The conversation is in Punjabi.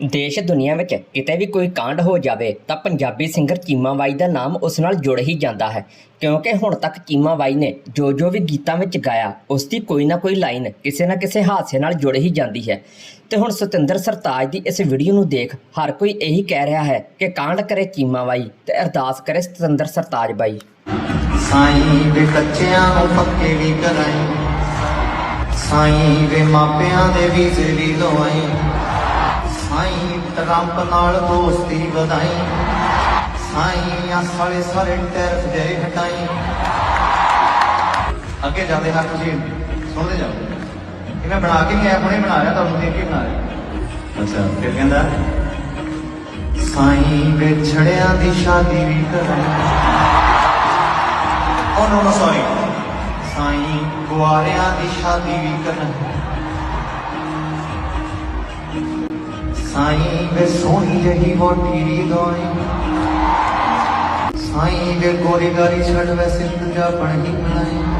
ਦੇਸ਼ ਦੁਨੀਆ ਵਿੱਚ ਕਿਤੇ ਵੀ ਕੋਈ ਕਾਂਡ ਹੋ ਜਾਵੇ ਤਾਂ ਪੰਜਾਬੀ ਸਿੰਗਰ ਚੀਮਾ ਬਾਈ ਦਾ ਨਾਮ ਉਸ ਨਾਲ ਜੁੜ ਹੀ ਜਾਂਦਾ ਹੈ। ਕਿਉਂਕਿ ਹੁਣ ਤੱਕ ਚੀਮਾ ਬਾਈ ਨੇ ਜੋ ਜੋ ਵੀ ਗੀਤਾਂ ਵਿੱਚ ਗਾਇਆ, ਉਸ ਦੀ ਕੋਈ ਨਾ ਕੋਈ ਲਾਈਨ ਕਿਸੇ ਨਾ ਕਿਸੇ ਹਾਦਸੇ ਨਾਲ ਜੁੜ ਹੀ ਜਾਂਦੀ ਹੈ। ਤੇ ਹੁਣ ਸਤਿੰਦਰ ਸਰਤਾਜ ਦੀ ਇਸ ਵੀਡੀਓ ਨੂੰ ਦੇਖ ਹਰ ਕੋਈ ਇਹੀ ਕਹਿ ਰਿਹਾ ਹੈ ਕਿ ਕਾਂਡ ਕਰੇ ਚੀਮਾ ਬਾਈ ਤੇ ਅਰਦਾਸ ਕਰੇ ਸਤਿੰਦਰ ਸਰਤਾਜ ਬਾਈ। ਸਾਈਂ ਵੇ ਕੱਚਿਆਂ ਨੂੰ ਪੱਕੇ ਵੀ ਕਰਾਈ, ਸਾਈਂ ਵੇ ਮਾਪਿਆਂ ਦੇ ਵੀਜ਼ੇ ਵੀ ਲਵਾਈ ਸਾਈਂ ਟਰੰਪ ਨਾਲ ਦੋਸਤੀ ਵਧਾਈ। ਸਾਈਂ ਆ ਸਾਲੇ ਸਾਰੇ ਟੈਰਫ ਦੇ ਹਟਾਈ। ਅੱਗੇ ਜਾਂਦੇ ਹਾਂ ਤੁਸੀਂ ਸੁਣਦੇ ਜਾਓ। ਇਹ ਮੈਂ ਬਣਾ ਕੇ ਨਹੀਂ ਆਇਆ ਹੁਣੇ ਬਣਾ ਰਿਹਾ ਤੁਹਾਨੂੰ ਦੇਖ ਕੇ ਬਣਾ ਰਿਹਾ ਅੱਛਾ, ਫਿਰ ਕਹਿੰਦਾ, ਸਾਈਂ ਵਿਛੜਿਆਂ ਦੀ ਸ਼ਾਦੀ ਵੀ ਕਰਾਈ ਓ ਨੋ ਨੋ ਸੌਰੀ ਸਾਈਂ ਗੁਆਰਿਆਂ ਦੀ ਸ਼ਾਦੀ ਵੀ ਕਰਨ ਸਾਈਂ ਵੇ ਸੋਹਣੀ ਜਹੀ ਵੋਟੀ ਦੀ ਦੋਈ ਸਾਈਂ ਵੇ ਗੋਰੀ ਗਾਰੀ ਛੱਡ ਵੈ ਸਿੰਧ ਜਾ ਬਣ ਹੀ ਬਣਾਈ